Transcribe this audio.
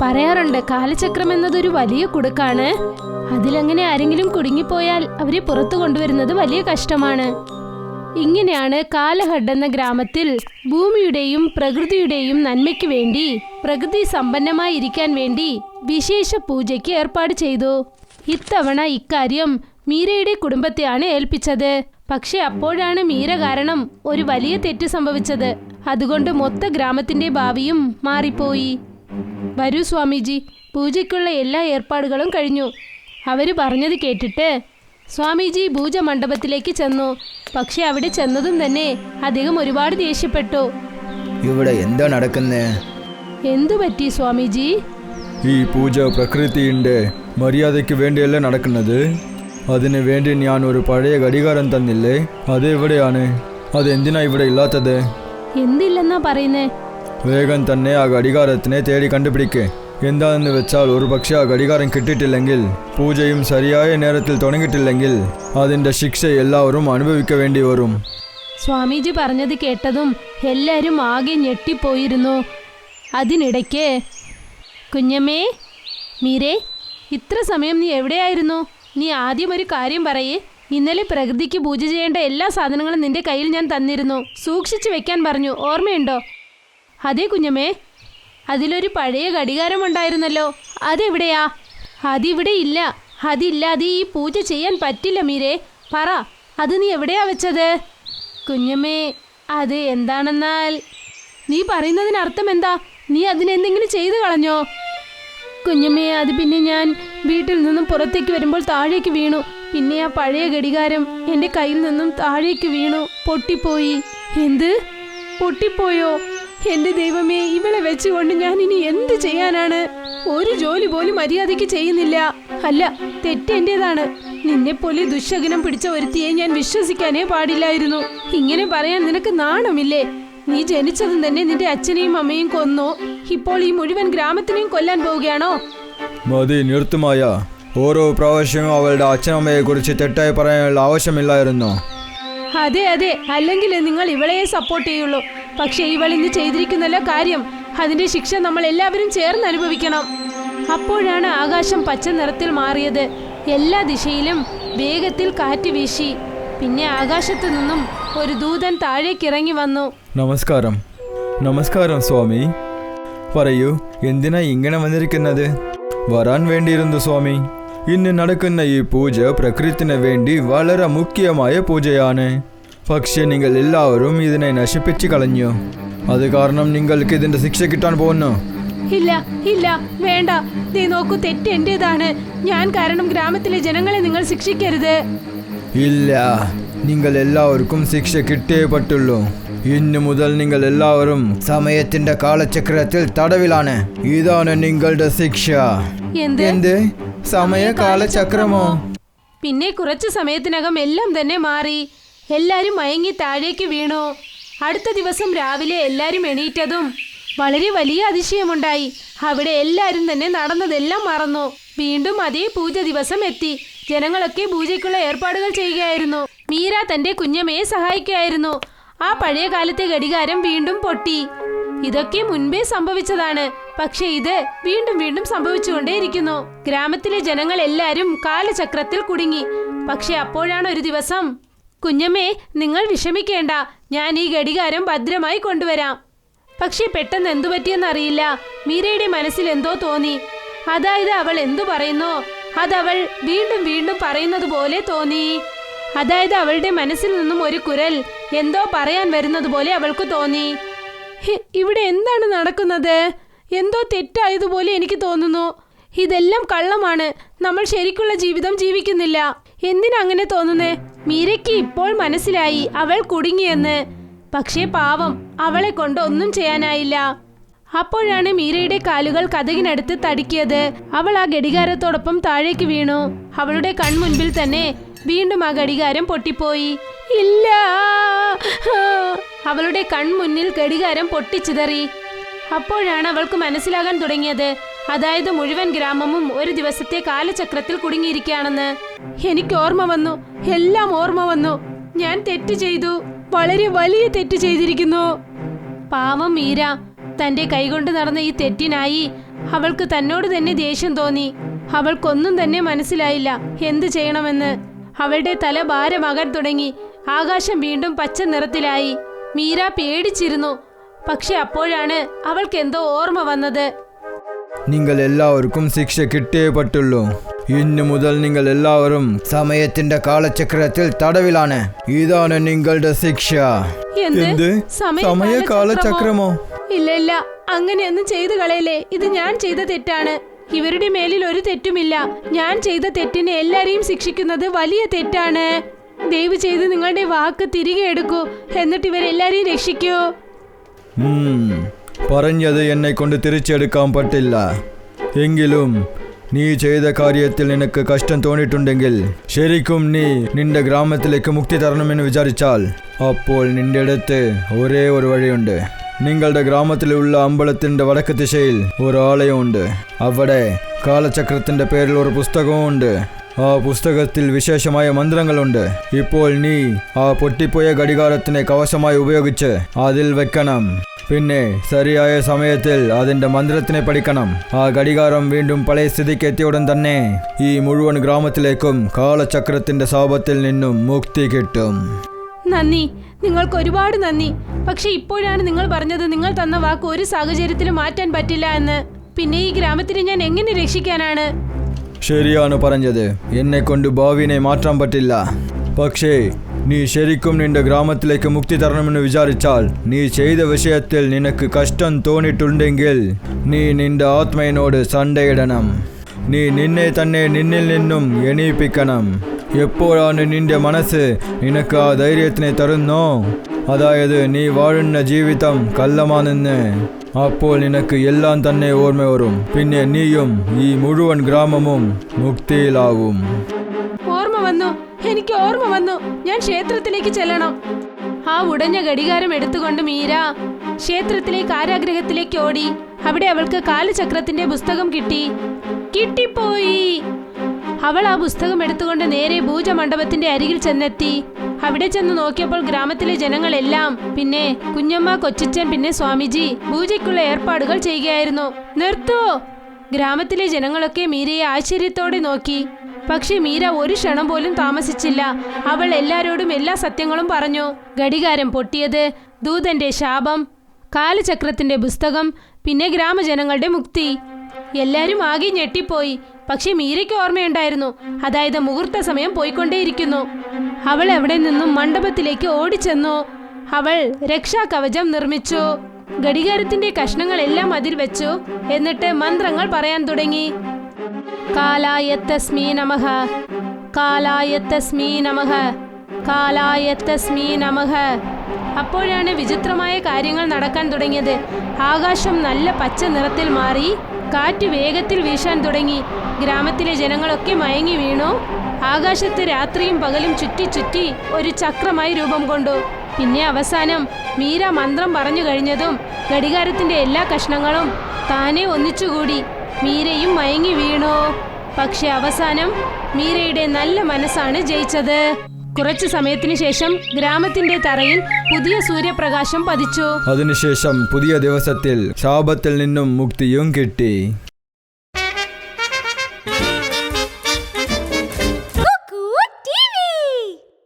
പറയാറുണ്ട് കാലചക്രം എന്നതൊരു വലിയ കുടുക്കാണ്. അതിലങ്ങനെ ആരെങ്കിലും കുടുങ്ങിപ്പോയാൽ അവരെ പുറത്തു കൊണ്ടുവരുന്നത് വലിയ കഷ്ടമാണ്. ഇങ്ങനെയാണ് കാലഹഡ് എന്ന ഗ്രാമത്തിൽ ഭൂമിയുടെയും പ്രകൃതിയുടെയും നന്മയ്ക്ക് വേണ്ടി പ്രകൃതി സമ്പന്നമായിരിക്കാൻ വേണ്ടി വിശേഷ പൂജയ്ക്ക് ഏർപ്പാട് ചെയ്തു. ഇത്തവണ ഇക്കാര്യം മീരയുടെ കുടുംബത്തെയാണ് ഏൽപ്പിച്ചത്. പക്ഷെ അപ്പോഴാണ് മീര കാരണം ഒരു വലിയ തെറ്റ് സംഭവിച്ചത്. അതുകൊണ്ട് മൊത്ത ഗ്രാമത്തിന്റെ ഭാവിയും മാറിപ്പോയി. വരൂ സ്വാമിജി. പൂജയ്ക്കുള്ള എല്ലാ ഏർപ്പാടുകളും കഴിഞ്ഞു. അവർ പറഞ്ഞത് കേട്ടിട്ട് സ്വാമിജി പൂജ മണ്ഡപത്തിലേക്ക് ചെന്നു. പക്ഷെ അവിടെ ചെന്നതും തന്നെ അദ്ദേഹം ഒരുപാട് ദേഷ്യപ്പെട്ടു. ഇവിടെ എന്താ നടക്കുന്നേ? എന്തു പറ്റി സ്വാമിജി? ഈ പൂജ പ്രകൃതിയുടെ മര്യാദയ്ക്ക് വേണ്ടിയല്ലേ നടക്കുന്നത്. അതിന് വേണ്ടി ഞാൻ ഒരു പഴയ ഘടികാരം തന്നില്ലേ? അത് എവിടെയാണ് അതെന്തിനാ ഇവിടെ ഇല്ലാത്തത്? എന്തില്ലെന്നാ പറയുന്നേ? വേഗം തന്നെ ആ ഘടികാരത്തിനെ തേടി കണ്ടുപിടിക്കേ. എന്താണെന്ന് വെച്ചാൽ ഒരു പക്ഷെ ആ ഘടികാരം കിട്ടിയിട്ടില്ലെങ്കിൽ പൂജയും ശരിയായ നേരത്തിൽ തുടങ്ങിയിട്ടില്ലെങ്കിൽ അതിന്റെ ശിക്ഷ എല്ലാവരും അനുഭവിക്ക വേണ്ടി വരും. സ്വാമിജി പറഞ്ഞത് കേട്ടതും എല്ലാവരും ആകെ ഞെട്ടിപ്പോയിരുന്നു. അതിനിടയ്ക്ക് കുഞ്ഞമ്മേ മീരേ ഇത്ര സമയം നീ എവിടെയായിരുന്നു? നീ ആദ്യം ഒരു കാര്യം പറയേ. ഇന്നലെ പ്രകൃതിക്ക് പൂജ ചെയ്യേണ്ട എല്ലാ സാധനങ്ങളും നിന്റെ കയ്യിൽ ഞാൻ തന്നിരുന്നു. സൂക്ഷിച്ചു വെക്കാൻ പറഞ്ഞു. ഓർമ്മയുണ്ടോ? അതെ കുഞ്ഞമ്മേ അതിലൊരു പഴയ ഘടികാരമുണ്ടായിരുന്നല്ലോ. അതെവിടെയാ? അതിവിടെ ഇല്ല. അതില്ലാതെ ഈ പൂജ ചെയ്യാൻ പറ്റില്ല മീരേ. പറ അത് നീ എവിടെയാ വെച്ചത്? കുഞ്ഞമ്മേ അത് എന്താണെന്നാൽ നീ പറയുന്നതിനർത്ഥം എന്താ? നീ അതിനെന്തെങ്കിലും ചെയ്തു കളഞ്ഞോ? കുഞ്ഞമ്മേ അത് പിന്നെ ഞാൻ വീട്ടിൽ നിന്നും പുറത്തേക്ക് വരുമ്പോൾ താഴേക്ക് വീണു. പിന്നെ ആ പഴയ ഘടികാരം എന്റെ കയ്യിൽ നിന്നും താഴേക്ക് വീണു. പൊട്ടിപ്പോയി. എന്ത്? പൊട്ടിപ്പോയോ? എന്റെ ദൈവമേ ഇവളെ വെച്ചുകൊണ്ട് ഞാൻ ഇനി എന്ത് ചെയ്യാനാണ്? ഒരു ജോലി പോലും മര്യാദയ്ക്ക് ചെയ്യുന്നില്ല. അല്ല തെറ്റെന്റേതാണ് നിന്നെപ്പോലെ നിന്നെ പോലെ ദുശകനം പിടിച്ച ഒരുത്തിയെ ഞാൻ വിശ്വസിക്കാനേ പാടില്ലായിരുന്നു. ഇങ്ങനെ പറയാൻ നിനക്ക് നാണമില്ലേ? നീ ജനിച്ചതും തന്നെ നിന്റെ അച്ഛനെയും അമ്മയും കൊന്നു? ഇപ്പോൾ ഈ മുഴുവൻ ഗ്രാമത്തിനെയും കൊല്ലാൻ പോവുകയാണോ? മതി നിർത്തുമായ ഓരോ പ്രാവശ്യവും അവളുടെ അച്ഛനമ്മയെ കുറിച്ച് തെറ്റായി പറയാനുള്ള ആവശ്യമില്ലായിരുന്നു. അതെ അതെ. അല്ലെങ്കിൽ നിങ്ങൾ ഇവളെ സപ്പോർട്ട് ചെയ്യുള്ളൂ. പക്ഷെ ഇവൾ ഇന്ന് ചെയ്തിരിക്കുന്നല്ല കാര്യം. അതിന്റെ ശിക്ഷ നമ്മൾ എല്ലാവരും ചേർന്ന് അനുഭവിക്കണം. അപ്പോഴാണ് ആകാശം പച്ച നിറത്തിൽ മാറിയത്. എല്ലാ ദിശയിലും വേഗത്തിൽ കാറ്റ് വീശി. പിന്നെ ആകാശത്തു നിന്നും ഒരു ദൂതൻ താഴേക്കിറങ്ങി വന്നു. നമസ്കാരം. നമസ്കാരം സ്വാമി. പറയൂ എന്തിനാ ഇങ്ങനെ വന്നിരിക്കുന്നത്? വരാൻ വേണ്ടിയിരുന്നു സ്വാമി. ഇന്ന് നടക്കുന്ന ഈ പൂജ പ്രകൃതിന് വേണ്ടി വളരെ മുഖ്യമായ പൂജയാണ്. പക്ഷേ നിങ്ങൾ എല്ലാവരും ഇതിനെ നശിപ്പിച്ചു കളഞ്ഞു. അത് കാരണം നിങ്ങൾക്ക് ഇതിന്റെ ശിക്ഷ കിട്ടാൻ പോകുന്നു. ഇല്ല ഇല്ല വേണ്ട. നീ നോക്കൂ തെറ്റ് എന്റേതാണ്. ഞാൻ കാരണം ഗ്രാമത്തിലെ ജനങ്ങളെ നിങ്ങൾ ശിക്ഷിക്കരുത്. ഇല്ല നിങ്ങൾ എല്ലാവർക്കും ശിക്ഷ കിട്ടേ പറ്റുള്ളൂ. ഇന്നു മുതൽ നിങ്ങൾ എല്ലാവരും സമയത്തിന്റെ കാലചക്രത്തിൽ തടവിലാണ്. ഇതാണ് നിങ്ങളുടെ ശിക്ഷ. എന്ത്? എന്ത്? സമയ കാലചക്രമോ? പിന്നെ കുറച്ചു സമയത്തിനകം എല്ലാം തന്നെ മാറി. എല്ലാരും മയങ്ങി താഴേക്ക് വീണു. അടുത്ത ദിവസം രാവിലെ എല്ലാരും എണീറ്റതും വളരെ വലിയ അതിശയമുണ്ടായി. അവിടെ എല്ലാരും തന്നെ നടന്നതെല്ലാം മറന്നു. വീണ്ടും അതേ പൂജ ദിവസം എത്തി. ജനങ്ങളൊക്കെ പൂജയ്ക്കുള്ള ഏർപ്പാടുകൾ ചെയ്യുകയായിരുന്നു. മീര തന്റെ കുഞ്ഞമ്മയെ സഹായിക്കുകയായിരുന്നു. ആ പഴയ കാലത്തെ ഘടികാരം വീണ്ടും പൊട്ടി. ഇതൊക്കെ മുൻപേ സംഭവിച്ചതാണ്. പക്ഷേ ഇത് വീണ്ടും വീണ്ടും സംഭവിച്ചുകൊണ്ടേയിരിക്കുന്നു. ഗ്രാമത്തിലെ ജനങ്ങൾ എല്ലാരും കാലചക്രത്തിൽ കുടുങ്ങി. പക്ഷെ അപ്പോഴാണ് ഒരു ദിവസം കുഞ്ഞമ്മേ നിങ്ങൾ വിഷമിക്കേണ്ട. ഞാൻ ഈ ഘടികാരം ഭദ്രമായി കൊണ്ടുവരാം. പക്ഷേ പെട്ടെന്ന് എന്തു പറ്റിയെന്നറിയില്ല മീരയുടെ മനസ്സിൽ എന്തോ തോന്നി. അതായത് അവൾ എന്തു പറയുന്നോ അതവൾ വീണ്ടും വീണ്ടും പറയുന്നത് പോലെ തോന്നി. അതായത് അവളുടെ മനസ്സിൽ നിന്നും ഒരു കുരൽ എന്തോ പറയാൻ വരുന്നത് പോലെ അവൾക്ക് തോന്നി. ഇവിടെ എന്താണ് നടക്കുന്നത്? എന്തോ തെറ്റായതുപോലെ എനിക്ക് തോന്നുന്നു. ഇതെല്ലാം കള്ളമാണ്. നമ്മൾ ശരിക്കുള്ള ജീവിതം ജീവിക്കുന്നില്ല. എന്തിനങ്ങനെ തോന്നുന്നേ? മീരയ്ക്ക് ഇപ്പോൾ മനസ്സിലായി അവൾ കുടുങ്ങിയെന്ന്. പക്ഷേ പാവം അവളെ കൊണ്ട് ഒന്നും ചെയ്യാനായില്ല. അപ്പോഴാണ് മീരയുടെ കാലുകൾ കഥകിനടുത്ത് തടുക്കിയത്. അവൾ ആ ഘടികാരത്തോടൊപ്പം താഴേക്ക് വീണു. അവളുടെ കൺമുൻപിൽ തന്നെ വീണ്ടും ആ ഘടികാരം പൊട്ടിപ്പോയി. ഇല്ല! അവളുടെ കൺമുന്നിൽ ഘടികാരം പൊട്ടിച്ചിതറി. അപ്പോഴാണ് അവൾക്ക് മനസ്സിലാകാൻ തുടങ്ങിയത്. അതായത് മുഴുവൻ ഗ്രാമവും ഒരു ദിവസത്തെ കാലചക്രത്തിൽ കുടുങ്ങിയിരിക്കുകയാണെന്ന് എനിക്ക് ഓർമ്മ വന്നു എല്ലാം ഓർമ്മ വന്നു. ഞാൻ തെറ്റ് ചെയ്തു വളരെ വലിയ തെറ്റ് ചെയ്തിരിക്കുന്നു. പാവം മീര തന്റെ കൈകൊണ്ട് നടന്ന ഈ തെറ്റിനായി അവൾക്ക് തന്നോട് തന്നെ ദേഷ്യം തോന്നി. അവൾക്കൊന്നും തന്നെ മനസ്സിലായില്ല എന്തു ചെയ്യണമെന്ന്. അവളുടെ തല ഭാരമാകാൻ തുടങ്ങി ആകാശം വീണ്ടും പച്ച നിറത്തിലായി. മീര പേടിച്ചിരുന്നു. പക്ഷെ അപ്പോഴാണ് അവൾക്ക് എന്തോ ഓർമ്മ വന്നത്. നിങ്ങൾ എല്ലാവർക്കും ശിക്ഷ കിട്ടേ പറ്റുള്ളൂ ഇന്നു മുതൽ നിങ്ങൾ എല്ലാവരും സമയത്തിന്റെ കാലചക്രത്തിൽ തടവിലാണ്. ഇതാണ് നിങ്ങളുടെ ശിക്ഷ. എന്ത്? സമയ കാലചക്രമോ? ഇല്ല ഇല്ല. അങ്ങനെയൊന്നും ചെയ്തു കളയല്ലേ. ഇത് ഞാൻ ചെയ്ത തെറ്റാണ്. ഇവരുടെ മേലിൽ ഒരു തെറ്റുമില്ല. ഞാൻ ചെയ്ത തെറ്റിനെ എല്ലാരെയും ശിക്ഷിക്കുന്നത് വലിയ തെറ്റാണ്. ദയവ് ചെയ്ത് നിങ്ങളുടെ വാക്ക് തിരികെ എടുക്കൂ. എന്നിട്ട് ഇവരെല്ലാരെയും രക്ഷിക്കൂ. പറഞ്ഞത് എന്നെ കൊണ്ട് തിരിച്ചെടുക്കാൻ പറ്റില്ല. എങ്കിലും നീ ചെയ്ത കാര്യത്തിൽ നിനക്ക് കഷ്ടം തോന്നിയിട്ടുണ്ടെങ്കിൽ ശരിക്കും നീ നിന്റെ ഗ്രാമത്തിലേക്ക് മുക്തി തരണമെന്ന് വിചാരിച്ചാൽ അപ്പോൾ നിന്റെ അടുത്ത് ഒരേ ഒരു വഴിയുണ്ട്. നിങ്ങളുടെ ഗ്രാമത്തിലുള്ള അമ്പലത്തിന്റെ വടക്ക് ദിശയിൽ ഒരു ആലയമുണ്ട് അവിടെ കാലചക്രത്തിന്റെ പേരിൽ ഒരു പുസ്തകവും ഉണ്ട് ആ പുസ്തകത്തിൽ വിശേഷമായ മന്ത്രങ്ങളുണ്ട്. ഇപ്പോൾ നീ ആ പൊട്ടിപ്പോയ ഘടികാരത്തിനെ കവശമായി ഉപയോഗിച്ച് അതിൽ വെക്കണം. പിന്നെ ശരിയായ സമയത്തിൽ അതിന്റെ മന്ത്രത്തിനെ പഠിക്കണം. ആ ഘടികാരം വീണ്ടും പഴയ സ്ഥിതിക്ക് എത്തിയുടൻ തന്നെ ഈ മുഴുവൻ ഗ്രാമത്തിലേക്കും കാലചക്രത്തിന്റെ ശാപത്തിൽ നിന്നും മുക്തി കിട്ടും. നന്ദി. നിങ്ങൾക്ക് ഒരുപാട് നന്ദി. പക്ഷെ ഇപ്പോഴാണ് നിങ്ങൾ പറഞ്ഞത് നിങ്ങൾ തന്ന വാക്ക് ഒരു സാഹചര്യത്തിലും മാറ്റാൻ പറ്റില്ല എന്ന്. പിന്നെ ഈ ഗ്രാമത്തിനെ ഞാൻ എങ്ങനെ രക്ഷിക്കാനാണ്? ശരിയാണ് പറഞ്ഞത്. എന്നെ കൊണ്ട് ഭാവിനെ മാറ്റാൻ പറ്റില്ല. പക്ഷേ നീ ശരിക്കും നിന്റെ ഗ്രാമത്തിലേക്ക് മുക്തി തരണമെന്ന് വിചാരിച്ചാൽ നീ ചെയ്ത വിഷയത്തിൽ നിനക്ക് കഷ്ടം തോന്നിയിട്ടുണ്ടെങ്കിൽ നീ നിന്റെ ആത്മയനോട് സണ്ടയിടണം. നീ നിന്നെ തന്നെ നിന്നിൽ നിന്നും എണീപ്പിക്കണം. എപ്പോഴാണ് നിന്റെ മനസ്സ് നിനക്ക് ആ ധൈര്യത്തിനെ തരുന്നോ? അതായത് നീ വാഴുന്ന ജീവിതം കല്ലമാണെന്ന് അപ്പോൾ നിനക്ക് എല്ലാം തന്നെ ഓർമ്മ വരും. പിന്നെ നീയും ഈ മുഴുവൻ ഗ്രാമവും മുക്തിയിലാവും ഓർമ്മ വന്നു. എനിക്ക് ഓർമ്മ വന്നു. ഞാൻ ക്ഷേത്രത്തിലേക്ക് ചെല്ലണം. ആ ഉടഞ്ഞ ഘടികാരം എടുത്തുകൊണ്ട് മീര ക്ഷേത്രത്തിലെ കാരാഗ്രഹത്തിലേക്ക് ഓടി. അവിടെ അവൾക്ക് കാലചക്രത്തിന്റെ പുസ്തകം കിട്ടി. കിട്ടിപ്പോയി. അവൾ ആ പുസ്തകം എടുത്തുകൊണ്ട് നേരെ ഭൂജമണ്ഡപത്തിന്റെ അരികിൽ ചെന്നെത്തി. അവിടെ ചെന്ന് നോക്കിയപ്പോൾ ഗ്രാമത്തിലെ ജനങ്ങളെല്ലാം പിന്നെ കുഞ്ഞമ്മ കൊച്ചച്ചൻ പിന്നെ സ്വാമിജി പൂജയ്ക്കുള്ള ഏർപ്പാടുകൾ ചെയ്യുകയായിരുന്നു. നിർത്തോ. ഗ്രാമത്തിലെ ജനങ്ങളൊക്കെ മീരയെ ആശ്ചര്യത്തോടെ നോക്കി. പക്ഷെ മീര ഒരു ക്ഷണം പോലും താമസിച്ചില്ല. അവൾ എല്ലാരോടും എല്ലാ സത്യങ്ങളും പറഞ്ഞു. ഘടികാരം പൊട്ടിയത് ദൂതന്റെ ശാപം കാലചക്രത്തിന്റെ പുസ്തകം പിന്നെ ഗ്രാമജനങ്ങളുടെ മുക്തി. എല്ലാരും ആകെ ഞെട്ടിപ്പോയി. പക്ഷെ മീരയ്ക്ക് ഓർമ്മയുണ്ടായിരുന്നു. അതായത് മുഹൂർത്ത സമയം പോയിക്കൊണ്ടേയിരിക്കുന്നു. അവൾ എവിടെ നിന്നും മണ്ഡപത്തിലേക്ക് ഓടിച്ചെന്നു. അവൾ രക്ഷാകവചം നിർമ്മിച്ചു. ഘടികാരത്തിന്റെ കഷ്ണങ്ങളെല്ലാം അതിൽ വെച്ചു. എന്നിട്ട് മന്ത്രങ്ങൾ പറയാൻ തുടങ്ങി. കാലായ നമഹ കാലായത്തസ്മീ കാലായത്തസ്മീ നമഹ കാലായ തസ്മീ നമഃ. അപ്പോഴാണ് വിചിത്രമായ കാര്യങ്ങൾ നടക്കാൻ തുടങ്ങിയത്. ആകാശം നല്ല പച്ച നിറത്തിൽ മാറി കാറ്റ് വേഗത്തിൽ വീശാൻ തുടങ്ങി. ഗ്രാമത്തിലെ ജനങ്ങളൊക്കെ മയങ്ങി വീണു. ആകാശത്ത് രാത്രിയും പകലും ചുറ്റി ചുറ്റി ഒരു ചക്രമായി രൂപം കൊണ്ടു. പിന്നെ അവസാനം മീര മന്ത്രം പറഞ്ഞു കഴിഞ്ഞതും ഘടികാരത്തിന്റെ എല്ലാ കഷ്ണങ്ങളും താനെ ഒന്നിച്ചുകൂടി. മീരയും മയങ്ങി വീണു. പക്ഷെ അവസാനം മീരയുടെ നല്ല മനസ്സാണ് ജയിച്ചത്. കുറച്ചു സമയത്തിന് ശേഷം ഗ്രാമത്തിന്റെ തറയിൽ പുതിയ സൂര്യപ്രകാശം പതിച്ചു. അതിനുശേഷം പുതിയ ദിവസത്തിൽ ശാപത്തിൽ നിന്നും മുക്തിയും കിട്ടി.